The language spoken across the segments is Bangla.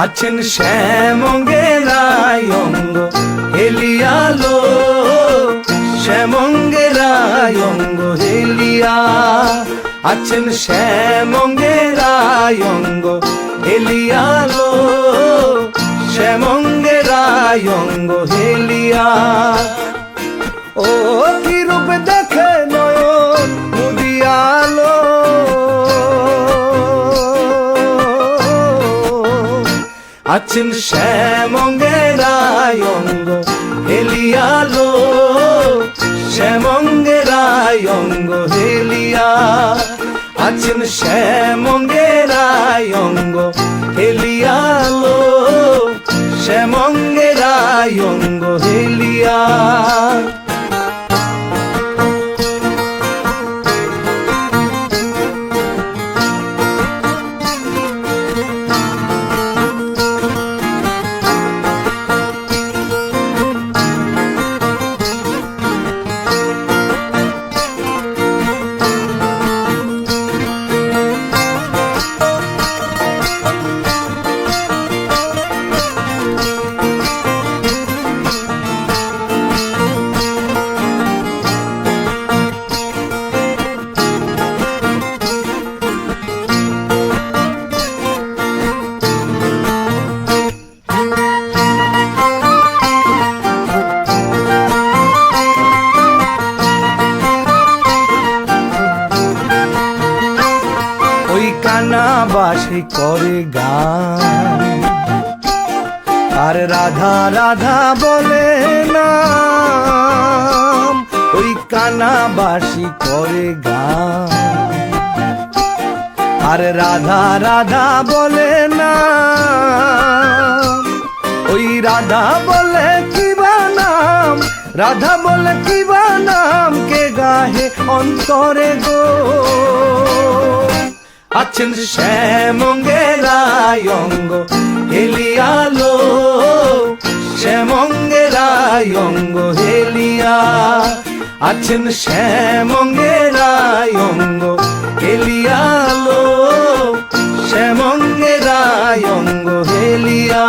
আছেন শ্যামঙ্গেরায় অঙ্গ, হেলিয়ালো। শ্যামঙ্গেরায় অঙ্গ, হেলিয়া। আছেন শ্যামঙ্গেরায় অঙ্গ, হেলিয়ালো। শ্যামঙ্গেরায় অঙ্গ, হেলিয়া। ও কি রূপ দেখে আছেন শ্যামঙ্গেরায় অঙ্গ হেলিয়ালো। শ্যামঙ্গেরায় অঙ্গ হেলিয়া। আছেন শ্যামঙ্গেরায় অঙ্গ হেলিয়ালো। শ্যামঙ্গেরায় অঙ্গ হেলিয়া। কানা বাসি করে গান। আর রাধা রাধা বলে না ওই কানা বাসি করে গান। আর রাধা রাধা বলে না ওই রাধা বলে কি নাম, রাধা বলে কি নাম, কে গাহে অন্তরে গো। আছেন শ্যামঙ্গের অঙ্গ হেলিয়ালো। শ্যামঙ্গের অঙ্গ হেলিয়া। আছেন শ্যামঙ্গের অঙ্গ হেলিয়ালো। শ্যামঙ্গের অঙ্গ হেলিয়া।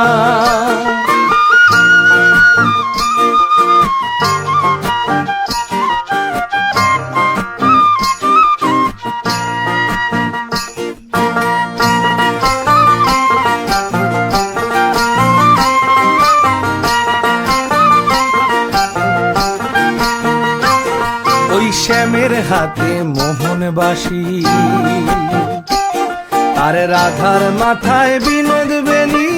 হাতে মোহন বাসি আর রাধার মাথায় বিনোদ বেনি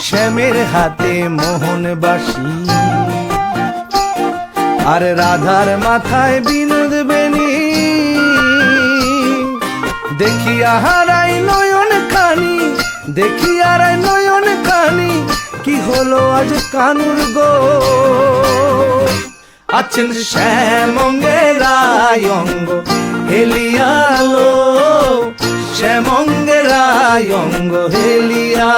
শ্যামের হাতে মোহন বাসি আর রাধার মাথায় বিনোদ বেনি দেখি হারাই নয়ন খানি দেখি হারাই নয়ন খানি, কি হলো আজ কানুর গো? আছেন শ্যামঙ্গেরায় অঙ্গ হেলিয়ালো। শ্যামঙ্গেরায় অঙ্গ হেলিয়া।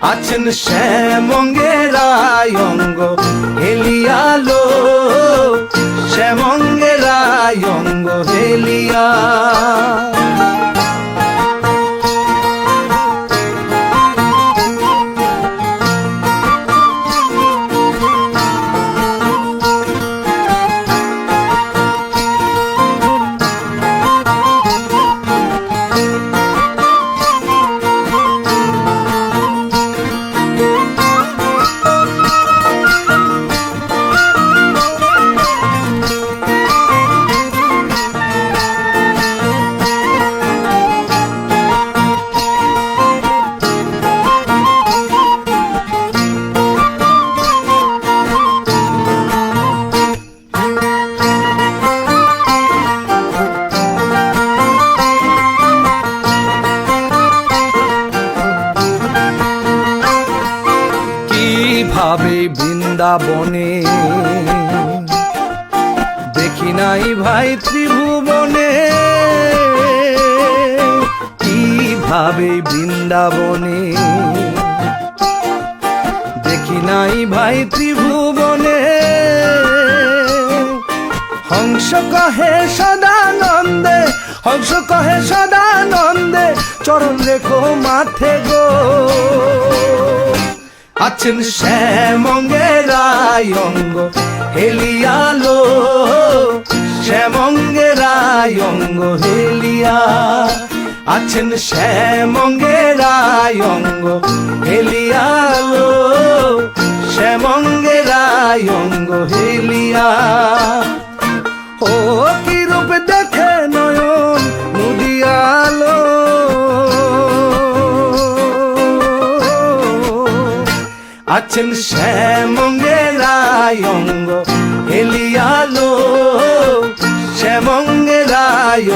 আছেন শ্যামঙ্গেরায় অঙ্গ হেলিয়ালো। শ্যামঙ্গেরায় অঙ্গ হেলিয়া। কীভাবে বৃন্দাবনে। দেখি নাই ভাই ত্রিভুবনে। কি ভাবে বৃন্দাবনে? দেখি নাই ভাই ত্রিভুবনে। হংস কহে সদানন্দে, হংস কহে সদানন্দে, চরণ রেখো মাথে গো। আছেন শ্যামঙ্গেরায় অঙ্গ হেলিয়ালো। শ্যামঙ্গেরায় অঙ্গ হেলিয়া। আছেন শ্যামঙ্গেরায় অঙ্গ হেলিয়ালো। শ্যামঙ্গেরায় অঙ্গ হেলিয়া। আছেন শ্যামঙ্গের অঙ্গ হেলিয়ালো। শ্যামঙ্গের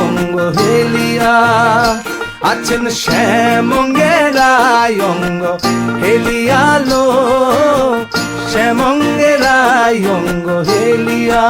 অঙ্গ হেলিয়া। আছেন শ্যামঙ্গের অঙ্গ হেলিয়ালো। শ্যামঙ্গের অঙ্গ হেলিয়া।